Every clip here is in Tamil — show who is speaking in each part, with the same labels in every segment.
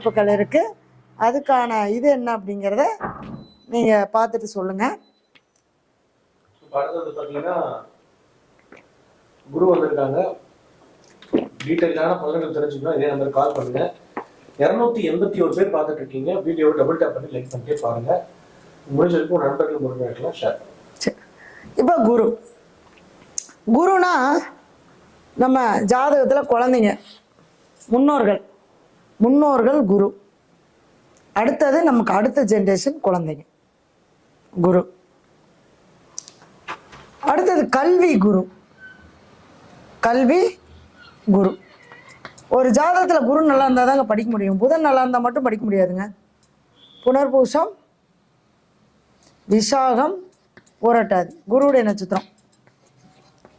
Speaker 1: அமைப்புகள் இருக்குது அதுக்கான இது என்ன அப்படிங்கிறத நீங்கள் பார்த்துட்டு சொல்லுங்கள்
Speaker 2: அடுத்தது பாத்தீங்கன்னா குரு வந்திருக்காங்க. டீட்டெயிலான பலன்கள் தெரிஞ்சுக்கணும். இதே நம்பர் கால் பண்ணுங்க. இருநூத்தி எண்பத்தி ஒரு பேர் பார்த்துட்டு இருக்கீங்க. வீடியோவை டபுள் டேப் பண்ணி லைக் பண்ணிட்டே பாருங்க. முடிஞ்சிருக்கும் நண்பர்கள் முருகன் ஷேர்
Speaker 1: இப்போ குரு. குருனா நம்ம ஜாதகத்தில் குழந்தைங்க முன்னோர்கள். முன்னோர்கள் குரு. அடுத்தது நமக்கு அடுத்த ஜென்ரேஷன் குழந்தைங்க. குரு. அடுத்தது கல்வி குரு. கல்வி குரு. ஒரு ஜாதகத்தில் குரு நல்லா இருந்தால் தாங்க படிக்க முடியும். புதன் நல்லா இருந்தால் மட்டும் படிக்க முடியாதுங்க. புனர்பூசம் விசாகம் புரட்டாது. குருவுடைய நட்சத்திரம்.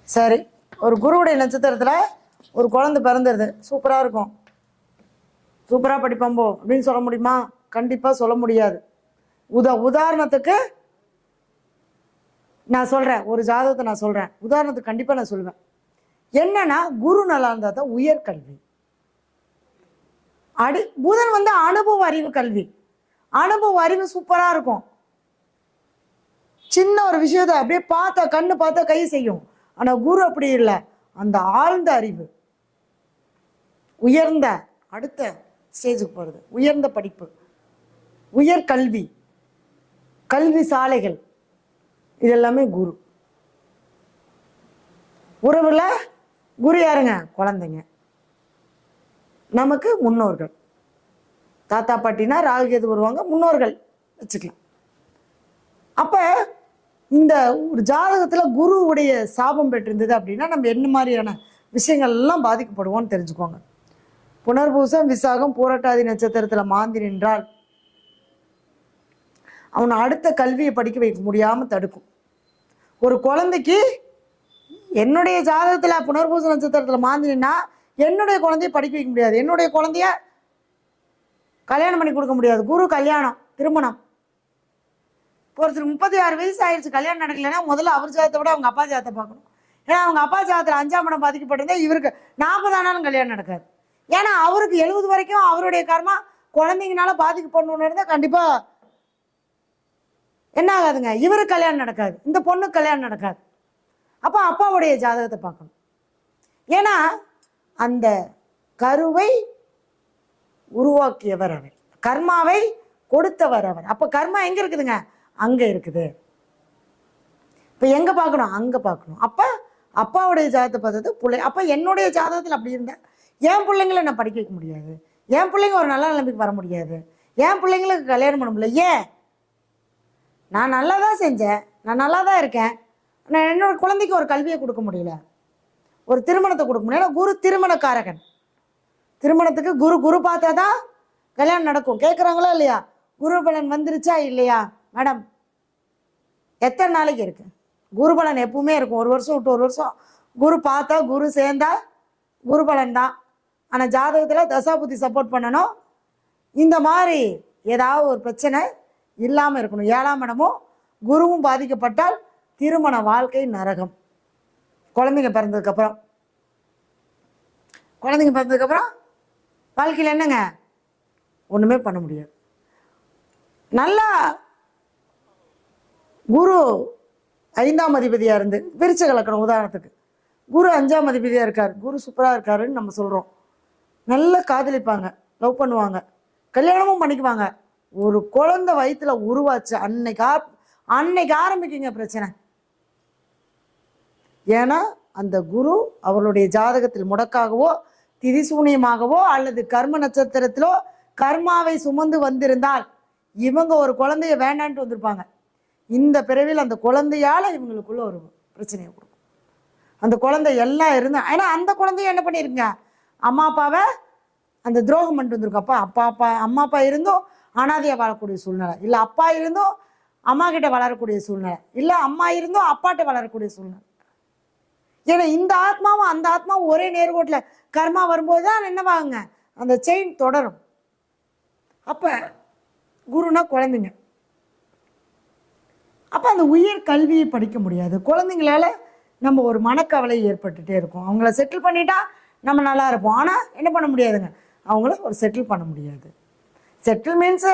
Speaker 1: சரி. ஒரு குருவுடைய நட்சத்திரத்தில் ஒரு குழந்தை பிறந்துருது. சூப்பராக இருக்கும். சூப்பராக படிப்பாம்போ அப்படின்னு சொல்ல முடியுமா? கண்டிப்பாக சொல்ல முடியாது. உதா உதாரணத்துக்கு நான் சொல்கிறேன் ஒரு ஜாதகத்தை நான் சொல்கிறேன் உதாரணத்துக்கு கண்டிப்பாக நான் சொல்லுவேன். என்னன்னா குரு நல்லா இருந்தால் தான் உயர்கல்வி அடு புதன் வந்து அனுபவ அறிவு கல்வி. அனுபவ அறிவு சூப்பராக இருக்கும். சின்ன ஒரு விஷயத்தை அப்படியே பார்த்தா கண்ணு பார்த்தா கை செய்யும். ஆனால் குரு அப்படி இல்லை. அந்த ஆழ்ந்த அறிவு. உயர்ந்த அடுத்த ஸ்டேஜுக்கு போகிறது உயர்ந்த படிப்பு. உயர் கல்வி. கல்வி சாலைகள். இது எல்லாமே குரு. உறவுல குரு யாருங்க? குழந்தைங்க. நமக்கு முன்னோர்கள். தாத்தா பாட்டினா ராகுகேது வருவாங்க முன்னோர்கள். வச்சுக்கலாம். அப்ப இந்த ஒரு ஜாதகத்துல குருவுடைய சாபம் பெற்றிருந்தது அப்படின்னா நம்ம என்ன மாதிரியான விஷயங்கள் எல்லாம் பாதிக்கப்படுவோம்னு தெரிஞ்சுக்கோங்க. புனர்பூசம் விசாகம் பூரட்டாதி நட்சத்திரத்துல மாந்தி நின்றால் அவனை அடுத்த கல்வியை படிக்க வைக்க முடியாம தடுக்கும். ஒரு குழந்தைக்கு என்னுடைய ஜாதகத்துல புனர்பூச நட்சத்திரத்துல மாந்தினா என்னுடைய குழந்தைய படிக்க வைக்க முடியாது. என்னுடைய குழந்தைய கல்யாணம் பண்ணி கொடுக்க முடியாது. குரு கல்யாணம் திருமணம். ஒருத்தர் ஒருத்தருக்கு முப்பத்தி ஆறு வயசு ஆயிடுச்சு கல்யாணம் நடக்கலைன்னா முதல்ல அவர் ஜாதத்தை விட அவங்க அப்பா ஜாதத்தை பார்க்கணும். ஏன்னா அவங்க அப்பா ஜாதத்தில் அஞ்சாம் இடம் பாதிக்கப்பட்டிருந்தா இவருக்கு நாற்பதானாலும் கல்யாணம் நடக்காது. ஏன்னா அவருக்கு எழுபது வரைக்கும் அவருடைய கர்மா குழந்தைங்கனால பாதிக்கப்படணும்னு இருந்தால் கண்டிப்பாக என்ன ஆகாதுங்க? இவருக்கு கல்யாணம் நடக்காது. இந்த பொண்ணுக்கு கல்யாணம் நடக்காது. அப்போ அப்பாவுடைய ஜாதகத்தை பார்க்கணும். ஏன்னா அந்த கருவை உருவாக்கியவர் அவர். கர்மாவை கொடுத்தவர் அவர். அப்போ கர்மா எங்கே இருக்குதுங்க? அங்கே இருக்குது. இப்போ எங்கே பார்க்கணும்? அங்கே பார்க்கணும். அப்போ அப்பாவுடைய ஜாதகத்தை பார்த்தது பிள்ளை. அப்போ என்னுடைய ஜாதகத்தில் அப்படி இருந்தால் என் பிள்ளைங்களை நான் படிக்க வைக்க முடியாது. என் பிள்ளைங்க ஒரு நல்ல நிலைமைக்கு வர முடியாது. என் பிள்ளைங்களுக்கு கல்யாணம் பண்ண முடியல. ஏன்? நான் நல்லா தான் செஞ்சேன். நான் நல்லா தான் இருக்கேன். நான் என்னோட குழந்தைக்கு ஒரு கல்வியை கொடுக்க முடியல. ஒரு திருமணத்தை கொடுக்க முடியல. ஏன்னா குரு திருமணக்காரகன். திருமணத்துக்கு குரு குரு பார்த்தா தான் கல்யாணம் நடக்கும். கேட்குறாங்களா இல்லையா? குரு பலன் வந்துருச்சா இல்லையா? மேடம் எத்தனை நாளைக்கு இருக்கு? குரு பலன் எப்பவுமே இருக்கும். ஒரு வருஷம் விட்டு ஒரு வருஷம். குரு பார்த்தா குரு சேர்ந்தா குரு பலன் தான் ஆனால் ஜாதகத்தில் தசாபுத்தி சப்போர்ட் பண்ணணும். இந்த மாதிரி ஏதாவது ஒரு பிரச்சனை இல்லாமல் இருக்கணும். ஏழாம் இடமும் குருவும் பாதிக்கப்பட்டால் திருமண வாழ்க்கை நரகம். குழந்தைங்க பிறந்ததுக்கப்புறம் குழந்தைங்க பிறந்ததுக்கப்புறம் வாழ்க்கையில் என்னங்க? ஒன்றுமே பண்ண முடியாது. நல்லா குரு ஐந்தாம் அதிபதியாக இருந்து விரிச்ச கலக்கணும் உதாரணத்துக்கு. குரு அஞ்சாம் அதிபதியாக இருக்கார். குரு சூப்பராக இருக்காருன்னு நம்ம சொல்கிறோம் நல்லா காதலிப்பாங்க லவ் பண்ணுவாங்க. கல்யாணமும் பண்ணிக்குவாங்க. ஒரு குழந்தை வயிற்றுல உருவாச்சு அன்னைக்கு அன்னைக்கு ஆரம்பிக்குங்க பிரச்சனை. ஏன்னா அந்த குரு அவர்களுடைய ஜாதகத்தில் முடக்காகவோ திதிசூனியமாகவோ அல்லது கர்ம நட்சத்திரத்திலோ கர்மாவை சுமந்து வந்திருந்தால் இவங்க ஒரு குழந்தைய வேண்டான்ட்டு வந்திருப்பாங்க. இந்த பிறவியில் அந்த குழந்தையால் இவங்களுக்குள்ள ஒரு பிரச்சனையை கொடுக்கும். அந்த குழந்தை எல்லாம் இருந்தால் ஏன்னா அந்த குழந்தைய என்ன பண்ணியிருக்கீங்க அம்மா அப்பாவை அந்த துரோகம் பண்ணிட்டு வந்திருக்கும் அப்பா அப்பா அப்பா அம்மா அப்பா இருந்தும் அனாதையாக வாழக்கூடிய சூழ்நிலை. இல்லை அப்பா இருந்தும் அம்மா கிட்ட வளரக்கூடிய சூழ்நிலை. இல்லை அம்மா இருந்தும் அப்பாட்ட வளரக்கூடிய சூழ்நிலை. ஏன்னா இந்த ஆத்மாவும் அந்த ஆத்மாவும் ஒரே நேர்கோட்டில் கர்மா வரும்போது தான் என்னவாகுங்க? அந்த செயின் தொடரும். அப்போ குருனா குழந்தைங்க. அப்போ அந்த உயர் கல்வியை படிக்க முடியாது. குழந்தைங்களால நம்ம ஒரு மனக்கவலை ஏற்பட்டுட்டே இருக்கும். அவங்கள செட்டில் பண்ணிட்டா நம்ம நல்லா இருப்போம். ஆனால் என்ன பண்ண முடியாதுங்க? அவங்கள ஒரு செட்டில் பண்ண முடியாது. செட்டில் மீன்ஸு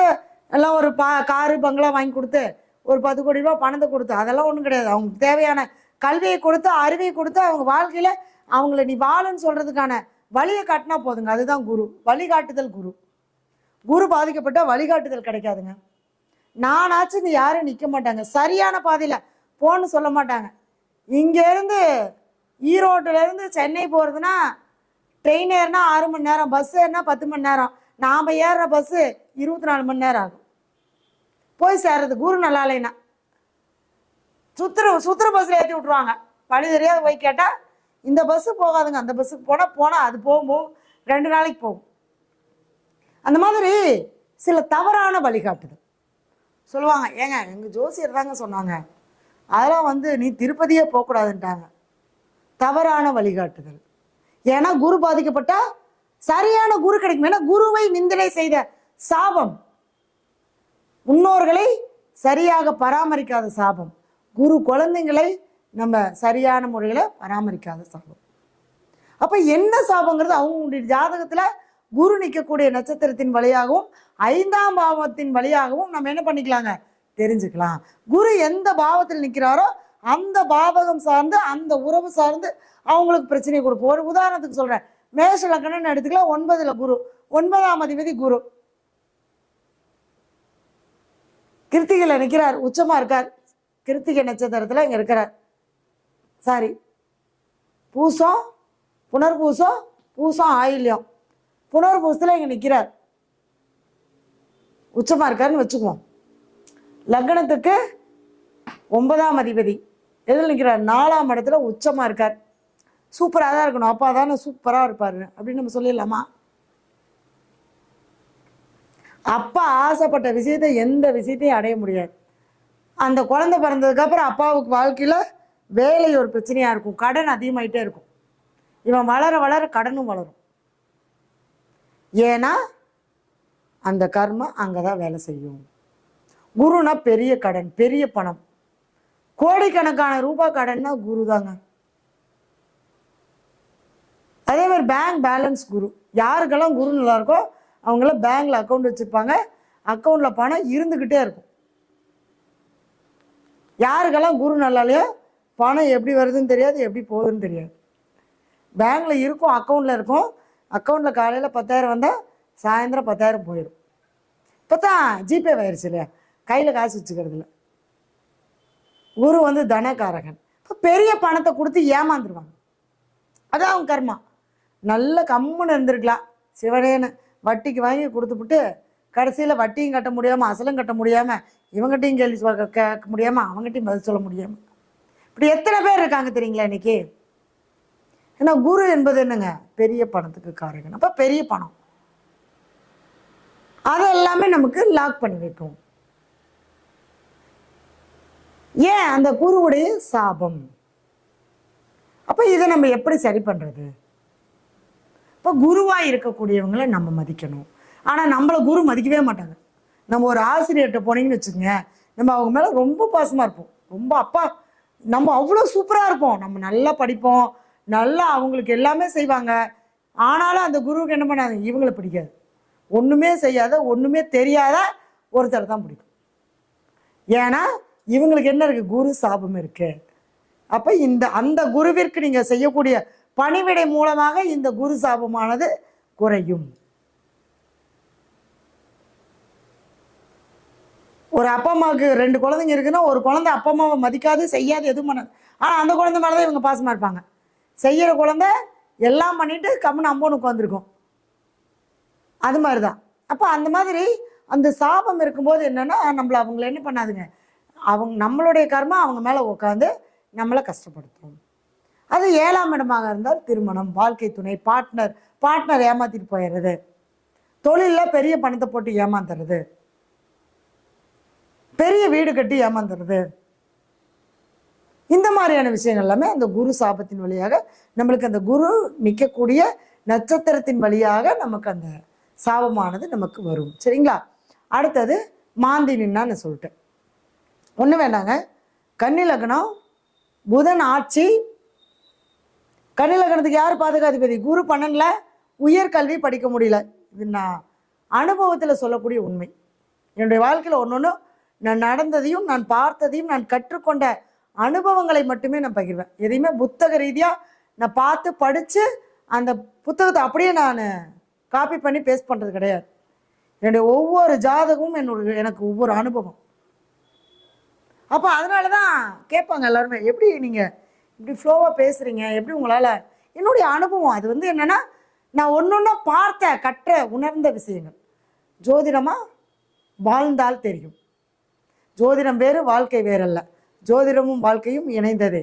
Speaker 1: எல்லாம் ஒரு பா காரு பங்களா வாங்கி கொடுத்து ஒரு பத்து கோடி ரூபா பணத்தை கொடுத்து அதெல்லாம் ஒன்றும் கிடையாது. அவங்களுக்கு தேவையான கல்வியை கொடுத்து அறிவியை கொடுத்து அவங்க வாழ்க்கையில் அவங்கள நீ வாழன்னு சொல்கிறதுக்கான வழியை காட்டினா போதுங்க. அதுதான் குரு. வழிகாட்டுதல் குரு. குரு பாதிக்கப்பட்டால் வழிகாட்டுதல் கிடைக்காதுங்க. நானாச்சும் நீ யாரும் நிற்க மாட்டாங்க. சரியான பாதையில் போன்னு சொல்ல மாட்டாங்க. இங்கேருந்து ஈரோட்டிலேருந்து சென்னை போகிறதுனா ட்ரெயின் ஏறினா ஆறு மணி நேரம் பஸ் ஏறினா பத்து மணி நேரம். நாம் ஏறுற பஸ்ஸு இருபத்தி நாலு மணி நேரம் ஆகும். போய் சேர்றது குரு நல்லா இல்லைன்னா. சுத்துற சுத்துற பஸ்ஸில் ஏற்றி விட்ருவாங்க வழி தெரியாத போய் கேட்டால் இந்த பஸ்ஸு போகாதுங்க. அந்த பஸ்ஸுக்கு போனால் போனால் அது போகும்போது போகும். ரெண்டு நாளைக்கு போகும். அந்த மாதிரி சில தவறான வழிகாட்டுதல். சொல்லுவாங்க ஏங்க எங்கள் ஜோசியர் தாங்க சொன்னாங்க. அதெல்லாம் வந்து நீ திருப்பதியே போகக்கூடாதுன்ட்டாங்க. தவறான வழிகாட்டுதல். ஏன்னா குரு பாதிக்கப்பட்டா சரியான குரு கிடைக்கும். ஏன்னா குருவை நிந்தனை செய்த சாபம். முன்னோர்களை சரியாக பராமரிக்காத சாபம். குரு குழந்தைங்களை நம்ம சரியான முறையில் பராமரிக்காத சாபம். அப்போ என்ன சாபங்கிறது அவங்களுடைய ஜாதகத்தில் குரு நிற்கக்கூடிய நட்சத்திரத்தின் வழியாகவும் ஐந்தாம் பாவத்தின் வழியாகவும் நம்ம என்ன பண்ணிக்கலாங்க? தெரிஞ்சுக்கலாம். குரு எந்த பாவத்தில் நிற்கிறாரோ அந்த பாவகம் சார்ந்து அந்த உறவு சார்ந்து அவங்களுக்கு பிரச்சனையை கொடுப்போம். ஒரு உதாரணத்துக்கு சொல்கிறேன் மேஷ லக்கணம்னு எடுத்துக்கலாம் ஒன்பதில் குரு. ஒன்பதாம் அதிபதி குரு. கிருத்திகையில் நிற்கிறார் உச்சமாக இருக்கார். கிருத்திகை நட்சத்திரத்தில் இங்கே இருக்கிறார். சாரி பூசம் புனர்பூசம் பூசம் ஆயில்யம். புனர்பூசத்தில் இங்கே நிற்கிறார் உச்சமாக இருக்காருன்னு வச்சுக்குவோம். லக்னத்துக்கு ஒன்பதாம் அதிபதி. எதில் நிற்கிறார்? நாலாம் இடத்துல உச்சமாக இருக்கார். சூப்பராக தான் இருக்கணும். அப்பா தானே சூப்பராக இருப்பார். அப்படின்னு நம்ம சொல்லிடலாமா? அப்பா ஆசைப்பட்ட விஷயத்தை எந்த விஷயத்தையும் அடைய முடியாது. அந்த குழந்தை பிறந்ததுக்கப்புறம் அப்பாவுக்கு வாழ்க்கையில் வேலை ஒரு பிரச்சனையாக இருக்கும். கடன் அதிகமாயிட்டே இருக்கும். இவன் வளர வளர கடனும் வளரும். ஏன்னா அந்த கர்மம் அங்கே தான் வேலை செய்யும். குருனா பெரிய கடன் பெரிய பணம். கோடிக்கணக்கான ரூபாய் கடன்னா குரு தாங்க. அதே மாதிரி பேங்க் பேலன்ஸ் குரு. யாருக்கெல்லாம் குரு நல்லா இருக்கோ அவங்களாம் பேங்க்ல அக்கௌண்ட் வச்சுருப்பாங்க. அக்கௌண்ட்ல பணம் இருந்துக்கிட்டே இருக்கும். யாருக்கெல்லாம் குரு நல்லாலையோ பணம் எப்படி வருதுன்னு தெரியாது எப்படி போகுதுன்னு தெரியாது. பேங்க்ல இருக்கும் அக்கௌண்ட்ல இருக்கும். அக்கௌண்ட்ல காலையில் பத்தாயிரம் வந்தால் சாயந்தரம் பத்தாயிரம் போயிடும். இப்போ தான் ஜிபே ஆயிடுச்சு இல்லையா? கையில் காசு வச்சுக்கிறது இல்லை குரு வந்து தனகாரகன். இப்போ பெரிய பணத்தை கொடுத்து ஏமாந்துருவாங்க. அதான் அவங்க கர்மா. நல்ல கம்முன்னு இருந்திருக்கலாம் சிவனேன்னு வட்டிக்கு வாங்கி கொடுத்துப்புட்டு கடைசியில் வட்டியும் கட்ட முடியாமல் அசலும் கட்ட முடியாமல் இவங்ககிட்டையும் கேள்வி கேட்க முடியாமல் அவங்ககிட்டையும் பதில் சொல்ல முடியாமல் இப்படி எத்தனை பேர் இருக்காங்க தெரியுங்களா இன்னைக்கு? ஏன்னா குரு என்பது என்னங்க? பெரிய பணத்துக்கு காரகன். அப்போ பெரிய பணம். அது எல்லாமே நமக்கு லாக் பண்ணி வைக்கும். ஏன் அந்த குருவுடைய சாபம்? அப்போ இதை நம்ம எப்படி சரி பண்ணுறது இப்போ குருவாக இருக்கக்கூடியவங்களை நம்ம மதிக்கணும். ஆனால் நம்மளை குரு மதிக்கவே மாட்டாங்க. நம்ம ஒரு ஆசிரியர்கிட்ட போனீங்கன்னு வச்சுக்கோங்க நம்ம அவங்க மேலே ரொம்ப பாசமாக இருப்போம். ரொம்ப அப்பா நம்ம அவ்வளோ சூப்பராக இருப்போம். நம்ம நல்லா படிப்போம். நல்லா அவங்களுக்கு எல்லாமே செய்வாங்க. ஆனாலும் அந்த குருவுக்கு என்ன பண்ணாங்க இவங்களை பிடிக்காது. ஒன்றுமே செய்யாத ஒன்றுமே தெரியாத ஒருத்தர் தான் பிடிக்கும். ஏன்னா இவங்களுக்கு என்ன இருக்குது குரு சாபம் இருக்குது அப்போ இந்த அந்த குருவிற்கு நீங்கள் செய்யக்கூடிய பணிவிடை மூலமாக இந்த குரு சாபமானது குறையும். ஒரு அப்பா அம்மாவுக்கு ரெண்டு குழந்தைங்க இருக்குன்னா ஒரு குழந்தை அப்பா அம்மாவை மதிக்காது செய்யாது எதுவும் பண்ணாது. ஆனால் அந்த குழந்தை மேலே தான் இவங்க பாசமாக இருப்பாங்க. செய்கிற குழந்தை எல்லாம் பண்ணிட்டு கம்முன்னு அம்போன்னு உட்காந்துருக்கும் அது மாதிரி தான் அப்போ அந்த மாதிரி அந்த சாபம் இருக்கும்போது என்னென்னா நம்மளை அவங்கள என்ன பண்ணாதுங்க? அவங்க நம்மளுடைய கர்மா அவங்க மேலே உட்காந்து நம்மளை கஷ்டப்படுத்தும். அது ஏழாம் இடமாக இருந்தால் திருமணம் வாழ்க்கை துணை பார்ட்னர் பார்ட்னர் ஏமாத்திட்டு போயிடுறது. தொழிலில் பெரிய பணத்தை போட்டு ஏமாந்துறது. பெரிய வீடு கட்டி ஏமாந்துறது. இந்த மாதிரியான விஷயங்கள் எல்லாமே அந்த குரு சாபத்தின் வழியாக நம்மளுக்கு அந்த குரு நிற்கக்கூடிய நட்சத்திரத்தின் வழியாக நமக்கு அந்த சாபமானது நமக்கு வரும். சரிங்களா? அடுத்தது மாந்தி நின்னான்னு சொல்லிட்டு. ஒன்றும் வேண்டாங்க. கன்னி லக்னம் புதன் ஆட்சி. கன்னி லக்னத்துக்கு யார் பாதுகாதிபதி? குரு பன்னெண்டில் உயர்கல்வி படிக்க முடியல. இது நான் அனுபவத்தில் சொல்லக்கூடிய உண்மை. என்னுடைய வாழ்க்கையில் ஒன்று ஒன்று நான் நடந்ததையும் நான் பார்த்ததையும் நான் கற்றுக்கொண்ட அனுபவங்களை மட்டுமே நான் பகிர்வேன். எதையுமே புத்தக ரீதியாக நான் பார்த்து படித்து அந்த புத்தகத்தை அப்படியே நான் காப்பி பண்ணி பேஸ்ட் பண்ணுறது கிடையாது. என்னுடைய ஒவ்வொரு ஜாதகமும் என்னோட எனக்கு ஒவ்வொரு அனுபவம். அப்போ அதனால தான் கேட்பாங்க எல்லாருமே எப்படி நீங்கள் இப்படி ஃப்ளோவாக பேசுகிறீங்க எப்படி உங்களால்? என்னுடைய அனுபவம் அது வந்து என்னென்னா நான் ஒன்று ஒன்றா பார்த்த கற்ற உணர்ந்த விஷயங்கள். ஜோதிடமாக வாழ்ந்தால் தெரியும். ஜோதிடம் வேறு வாழ்க்கை வேறல்ல. ஜோதிடமும் வாழ்க்கையும் இணைந்தது.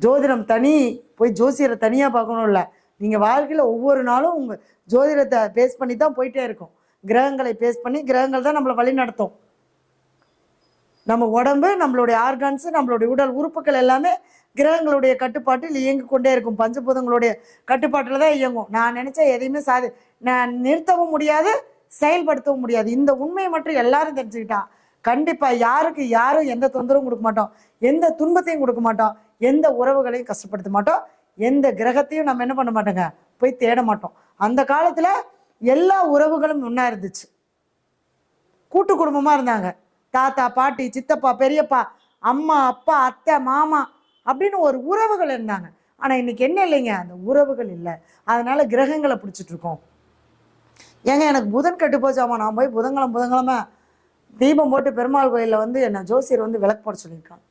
Speaker 1: ஜோதிடம் தனி போய் ஜோசியரை தனியாக பார்க்கணும் இல்லை நீங்கள் வாழ்க்கையில் ஒவ்வொரு நாளும் உங்கள் ஜோதிடத்தை பேஸ் பண்ணி தான் போயிட்டே இருக்கும். கிரகங்களை பேஸ் பண்ணி கிரகங்கள் தான் நம்மளை வழி நடத்தும் நம்ம உடம்பு நம்மளுடைய ஆர்கான்ஸு நம்மளுடைய உடல் உறுப்புகள் எல்லாமே கிரகங்களுடைய கட்டுப்பாட்டில் இயங்கி கொண்டே இருக்கும். பஞ்சபூதங்களுடைய கட்டுப்பாட்டில் தான் இயங்கும். நான் நினச்சா எதையுமே சாதி நான் நிறுத்தவும் முடியாது செயல்படுத்தவும் முடியாது. இந்த உண்மையை மட்டும் எல்லாரும் தெரிஞ்சுக்கிட்டான். கண்டிப்பாக யாருக்கு யாரும் எந்த தொந்தரவும் கொடுக்க மாட்டோம். எந்த துன்பத்தையும் கொடுக்க மாட்டோம். எந்த உறவுகளையும் கஷ்டப்படுத்த மாட்டோம். எந்த கிரகத்தையும் நம்ம என்ன பண்ண மாட்டோங்க? போய் தேட மாட்டோம். அந்த காலத்தில் எல்லா உறவுகளும் ஒன்றா இருந்துச்சு. கூட்டு குடும்பமாக இருந்தாங்க. தாத்தா பாட்டி சித்தப்பா பெரியப்பா அம்மா அப்பா அத்தை மாமா அப்படின்னு ஒரு உறவுகள் இருந்தாங்க. ஆனால் இன்னைக்கு என்ன இல்லைங்க? அந்த உறவுகள் இல்லை. அதனால கிரகங்களை பிடிச்சிட்டு இருக்கோம். ஏங்க எனக்கு புதன் கெட்டு போச்சாமா நான் போய் புதன்கிழமை புதன்கிழமை தீபம் போட்டு பெருமாள் கோயிலில் வந்து என்ன ஜோசியர் வந்து விளக்கு போட சொல்லியிருக்காங்க.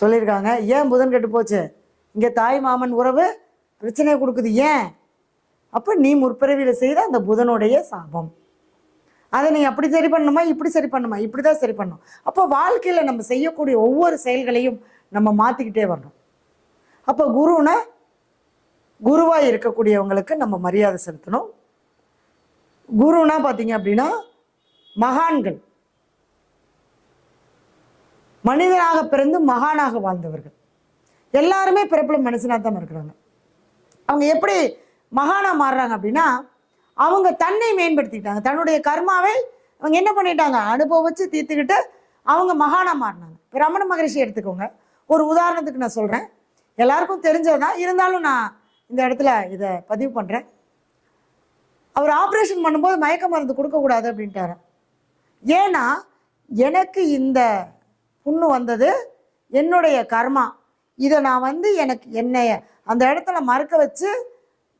Speaker 1: சொல்லியிருக்காங்க ஏன் புதன் கெட்டு போச்சு? இங்கே தாய் மாமன் உறவு பிரச்சனை கொடுக்குது. ஏன்? அப்போ நீ முற்பிறவியில் செய்த அந்த புதனுடைய சாபம். அதை நீ அப்படி சரி பண்ணணுமா இப்படி சரி பண்ணணுமா? இப்படி தான் சரி பண்ணணும் அப்போ வாழ்க்கையில் நம்ம செய்யக்கூடிய ஒவ்வொரு செயல்களையும் நம்ம மாற்றிக்கிட்டே வரணும். அப்போ குருனா குருவாக இருக்கக்கூடியவங்களுக்கு நம்ம மரியாதை செலுத்தணும். குருனா பார்த்தீங்க அப்படின்னா மகான்கள். மனிதனாக பிறந்து மகானாக வாழ்ந்தவர்கள். எல்லாருமே பிறப்பில் மனுஷனாக தான் இருக்கிறாங்க. அவங்க எப்படி மகானாக மாறுறாங்க அப்படின்னா அவங்க தன்னை மேம்படுத்திக்கிட்டாங்க தன்னுடைய கர்மாவை அவங்க என்ன பண்ணிட்டாங்க? அனுபவிச்சு தீர்த்துக்கிட்டு அவங்க மகானா மாறினாங்க. இப்போ ரமண மகரிஷி எடுத்துக்கோங்க. ஒரு உதாரணத்துக்கு நான் சொல்கிறேன் எல்லாருக்கும் தெரிஞ்சதுதான். இருந்தாலும் நான் இந்த இடத்துல இதை பதிவு பண்ணுறேன் அவர் ஆப்ரேஷன் பண்ணும்போது மயக்க மருந்து கொடுக்கக்கூடாது அப்படின்ட்டாரு. ஏன்னா எனக்கு இந்த புண்ணு வந்தது என்னுடைய கர்மா. இதை நான் வந்து எனக்கு என்னைய அந்த இடத்துல மறுக்க வச்சு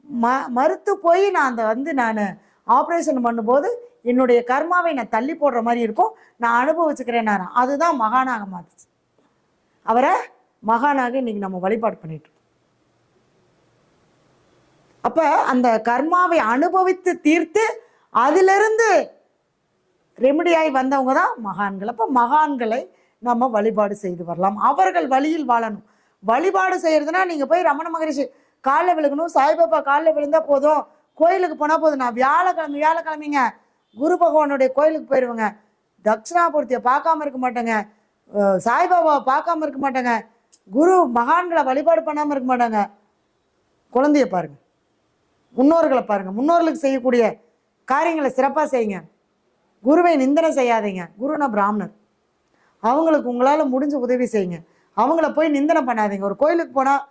Speaker 1: ம மறுத்து போய் நான் அந்த வந்து நான் ஆப்ரேஷன் பண்ணும்போது என்னுடைய கர்மாவை நான் தள்ளி போடுற மாதிரி இருக்கும். நான் அனுபவிச்சுக்கிறேன் அதுதான் மகானாக மாத்துச்சு. அவரை மகானாக இன்னைக்கு நம்ம வழிபாடு பண்ணிட்டு இருக்கோம். அப்ப அந்த கர்மாவை அனுபவித்து தீர்த்து அதிலிருந்து ரெமடியாய் வந்தவங்க தான் மகான்கள். அப்போ மகான்களை நம்ம வழிபாடு செய்து வரலாம். அவர்கள் வழியில் வாழணும். வழிபாடு செய்யறதுனா நீங்கள் போய் ரமண மகரிஷி காலில் விழுகணும் சாய்பாபா காலில் விழுந்தா போதும். கோயிலுக்கு போனால் போதும். நான் வியாழக்கிழமை வியாழக்கிழமைங்க. குரு பகவானுடைய கோயிலுக்கு போயிடுவேங்க தட்சிணாபூர்த்தியை பார்க்காம இருக்க மாட்டேங்க. சாய்பாபாவை பார்க்காம இருக்க மாட்டேங்க. குரு மகான்களை வழிபாடு பண்ணாமல் இருக்க மாட்டாங்க. குழந்தைய பாருங்க. முன்னோர்களை பாருங்க. முன்னோர்களுக்கு செய்யக்கூடிய காரியங்களை சிறப்பாக செய்யுங்க. குருவை நிந்தனை செய்யாதீங்க. குருனா பிராமணர். அவங்களுக்கு உங்களால் முடிஞ்ச உதவி செய்யுங்க. அவங்கள போய் நிந்தனை பண்ணாதீங்க. ஒரு கோயிலுக்கு போனால்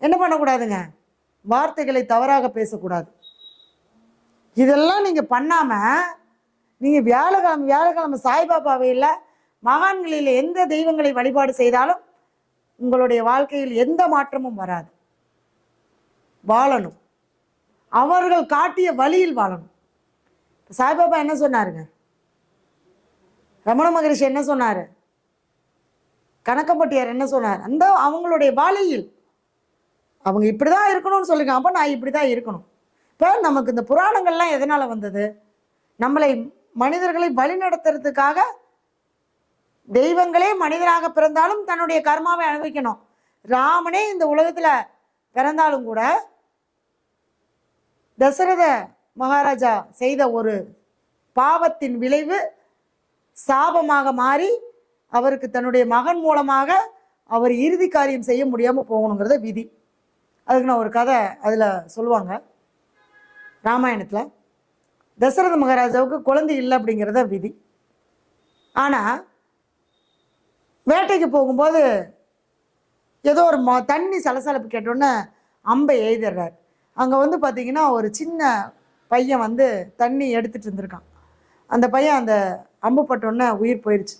Speaker 1: என்ன பண்ணக்கூடாதுங்க? வார்த்தைகளை தவறாக பேசக்கூடாது. இதெல்லாம் நீங்கள் பண்ணாமல் நீங்கள் வியாழக்கிழமை வியாழக்கிழமை சாய்பாபாவை இல்லை மகான்களில் எந்த தெய்வங்களை வழிபாடு செய்தாலும் உங்களுடைய வாழ்க்கையில் எந்த மாற்றமும் வராது. வாழணும். அவர்கள் காட்டிய வழியில் வாழணும். சாய்பாபா என்ன சொன்னாருங்க? ரமண மகரிஷி என்ன சொன்னார்? கணக்கம்பட்டியார் என்ன சொன்னார்? அந்த அவங்களுடைய வழியில் அவங்க இப்படி தான் இருக்கணும்னு சொல்லுங்க அப்போ நான் இப்படி தான் இருக்கணும். இப்போ நமக்கு இந்த புராணங்கள்லாம் எதனால் வந்தது? நம்மளை மனிதர்களை வழி நடத்துறதுக்காக தெய்வங்களே மனிதனாக பிறந்தாலும் தன்னுடைய கர்மாவை அனுபவிக்கணும். ராமனே இந்த உலகத்தில் பிறந்தாலும் கூட தசரத மகாராஜா செய்த ஒரு பாவத்தின் விளைவு சாபமாக மாறி அவருக்கு தன்னுடைய மகன் மூலமாக அவர் இறுதி காரியம் செய்ய முடியாமல் போகணுங்கிறத விதி. அதுக்கு நான் ஒரு கதை அதில் சொல்லுவாங்க. ராமாயணத்தில் தசரத மகாராஜாவுக்கு குழந்தை இல்லை அப்படிங்கிறத விதி. ஆனால் வேட்டைக்கு போகும்போது ஏதோ ஒரு ம தண்ணி சலசலப்பு கேட்டோன்னே அம்பை எய்திடுறார் அங்கே வந்து பார்த்தீங்கன்னா ஒரு சின்ன பையன் வந்து தண்ணி எடுத்துகிட்டு இருந்திருக்கான். அந்த பையன் அந்த அம்பு பட்டோன்னே உயிர் போயிடுச்சு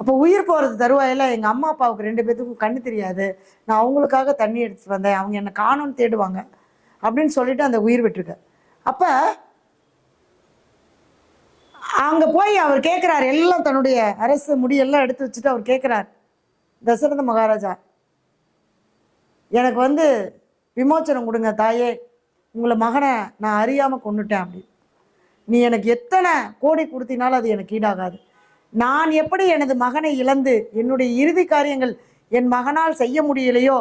Speaker 1: அப்போ உயிர் போகிறது தருவாயில் எங்கள் அம்மா அப்பாவுக்கு ரெண்டு பேத்துக்கும் கண்ணு தெரியாது. நான் அவங்களுக்காக தண்ணி எடுத்துட்டு வந்தேன். அவங்க என்னை காணும்னு தேடுவாங்க. அப்படின்னு சொல்லிட்டு அந்த உயிர் விட்டுருக்க. அப்போ அங்கே போய் அவர் கேட்குறாரு எல்லாம் தன்னுடைய அரசு முடியெல்லாம் எடுத்து வச்சுட்டு அவர் கேட்குறார் தசரத மகாராஜா எனக்கு வந்து விமோச்சனம் கொடுங்க தாயே. உங்களை மகனை நான் அறியாமல் கொண்டுட்டேன் அப்படி நீ எனக்கு எத்தனை கோடி கொடுத்தினாலும் அது எனக்கு ஈடாகாது. நான் எப்படி எனது மகனை இழந்து என்னுடைய இறுதி காரியங்கள் என் மகனால் செய்ய முடியலையோ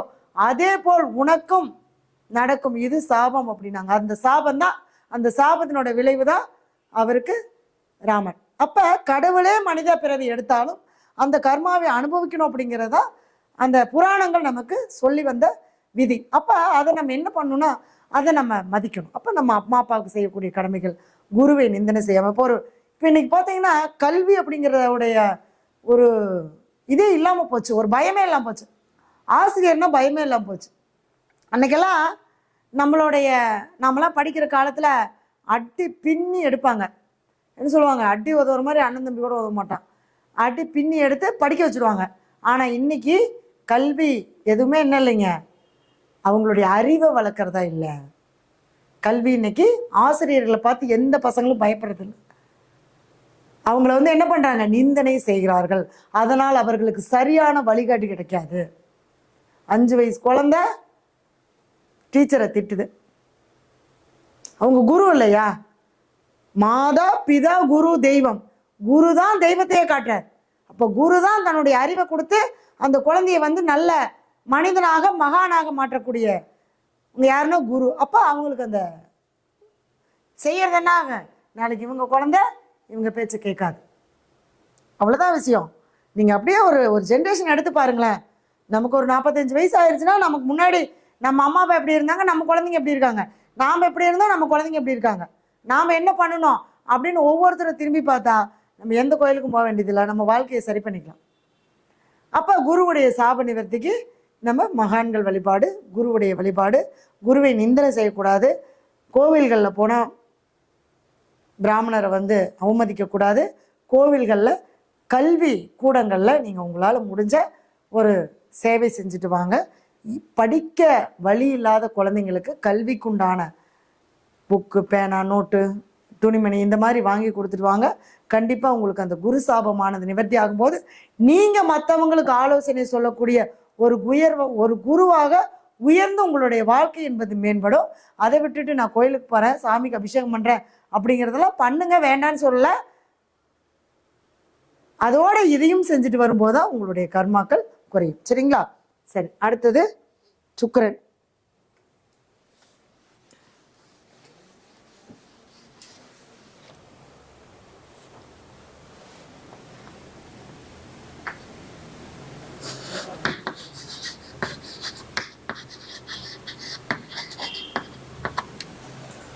Speaker 1: அதே போல் உனக்கும் நடக்கும். இது சாபம் அப்படின்னாங்க. அந்த சாபம் தான் அந்த சாபத்தினோட விளைவு தான் அவருக்கு ராமன். அப்ப கடவுளே மனித பிறவி எடுத்தாலும் அந்த கர்மாவை அனுபவிக்கணும் அப்படிங்கிறதா அந்த புராணங்கள் நமக்கு சொல்லி வந்த விதி. அப்ப அதை நம்ம என்ன பண்ணணும்னா அதை நம்ம மதிக்கணும். அப்ப நம்ம அம்மா அப்பாவுக்கு செய்யக்கூடிய கடமைகள் குருவை நிந்தனை செய்யாம. இப்போ ஒரு இப்போ இன்னைக்கு பார்த்தீங்கன்னா கல்வி அப்படிங்கிறதோடைய ஒரு இதே இல்லாமல் போச்சு. ஒரு பயமே இல்லாமல் போச்சு. ஆசிரியர்னா பயமே இல்லாமல் போச்சு. அன்னைக்கெல்லாம் நம்மளுடைய நம்மளாம் படிக்கிற காலத்தில் அட்டி பின்னி எடுப்பாங்க. என்ன சொல்லுவாங்க? அட்டி உதவுற மாதிரி அண்ணன் தம்பி கூட உதவ மாட்டான். அடி பின்னி எடுத்து படிக்க வச்சுருவாங்க. ஆனால் இன்னைக்கு கல்வி எதுவுமே என்ன இல்லைங்க? அவங்களுடைய அறிவை வளர்க்குறதா இல்லை. கல்வி இன்னைக்கு ஆசிரியர்களை பார்த்து எந்த பசங்களும் பயப்படுறதில்லை. அவங்கள வந்து என்ன பண்ணுறாங்க நிந்தனை செய்கிறார்கள். அதனால் அவர்களுக்கு சரியான வழிகாட்டி கிடைக்காது. அஞ்சு வயசு குழந்த டீச்சரை திட்டுது. அவங்க குரு இல்லையா? மாதா பிதா குரு தெய்வம். குரு தான் தெய்வத்தையே காட்டுறார். அப்போ குரு தான் தன்னுடைய அறிவை கொடுத்து அந்த குழந்தைய வந்து நல்ல மனிதனாக மகானாக மாற்றக்கூடிய யாருன்னா குரு. அப்போ அவங்களுக்கு அந்த செய்யறது என்ன நாளைக்கு இவங்க குழந்தை இவங்க பேச்சு கேட்காது. அவ்வளோதான் விஷயம். நீங்கள் அப்படியே ஒரு ஒரு ஜென்ரேஷன் எடுத்து பாருங்களேன். நமக்கு ஒரு நாற்பத்தஞ்சு வயசு ஆயிடுச்சுன்னா நமக்கு முன்னாடி நம்ம அம்மா அப்பா எப்படி இருந்தாங்க நம்ம குழந்தைங்க எப்படி இருக்காங்க? நாம் எப்படி இருந்தோம் நம்ம குழந்தைங்க எப்படி இருக்காங்க? நாம் என்ன பண்ணணும் அப்படின்னு ஒவ்வொருத்தரும் திரும்பி பார்த்தா நம்ம எந்த கோயிலுக்கும் போக வேண்டியதில்லை. நம்ம வாழ்க்கையை சரி பண்ணிக்கலாம். அப்போ குருவுடைய சாப நிவர்த்திக்கு நம்ம மகான்கள் வழிபாடு குருவுடைய வழிபாடு குருவை நிந்தனை செய்யக்கூடாது. கோவில்களில் போனால் பிராமணரை வந்து அவமதிக்கக்கூடாது. கோவில்களில் கல்வி கூடங்களில் நீங்கள் உங்களால் முடிஞ்ச ஒரு சேவை செஞ்சுட்டு வாங்க. இ- படிக்க வழி இல்லாத குழந்தைங்களுக்கு கல்விக்குண்டான புக்கு பேனா நோட்டு துணிமணி இந்த மாதிரி வாங்கி கொடுத்துட்டு வாங்க. கண்டிப்பாக உங்களுக்கு அந்த குரு சாபமானது நிவர்த்தி ஆகும்போது நீங்கள் மற்றவங்களுக்கு ஆலோசனை சொல்லக்கூடிய ஒரு உயர்வ ஒரு குருவாக உயர்ந்து உங்களுடைய வாழ்க்கை என்பது மேம்படும். அதை விட்டுட்டு நான் கோயிலுக்கு போகிறேன் சாமிக்கு அபிஷேகம் பண்ணுறேன் அப்படிங்கிறதெல்லாம் பண்ணுங்க வேண்டான்னு சொல்லல. அதோட இதையும் செஞ்சுட்டு வரும்போது தான் உங்களுடைய கர்மாக்கள் குறையும். சரிங்களா? சரி அடுத்தது சுக்கரன்.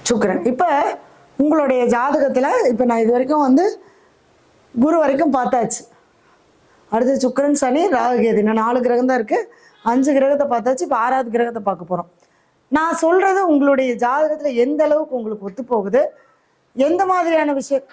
Speaker 1: சுக்கரன். இப்போ உங்களுடைய ஜாதகத்தில் இப்போ நான் இது வரைக்கும் வந்து குரு வரைக்கும் பார்த்தாச்சு. அடுத்து சுக்கரன் சனி ராகுகேது இன்னும் நாலு கிரகம் தான் இருக்குது அஞ்சு கிரகத்தை பார்த்தாச்சு. இப்போ ஆறாவது கிரகத்தை பார்க்க போகிறோம் நான் சொல்கிறது உங்களுடைய ஜாதகத்தில் எந்த அளவுக்கு உங்களுக்கு ஒத்து போகுது எந்த மாதிரியான விஷயம்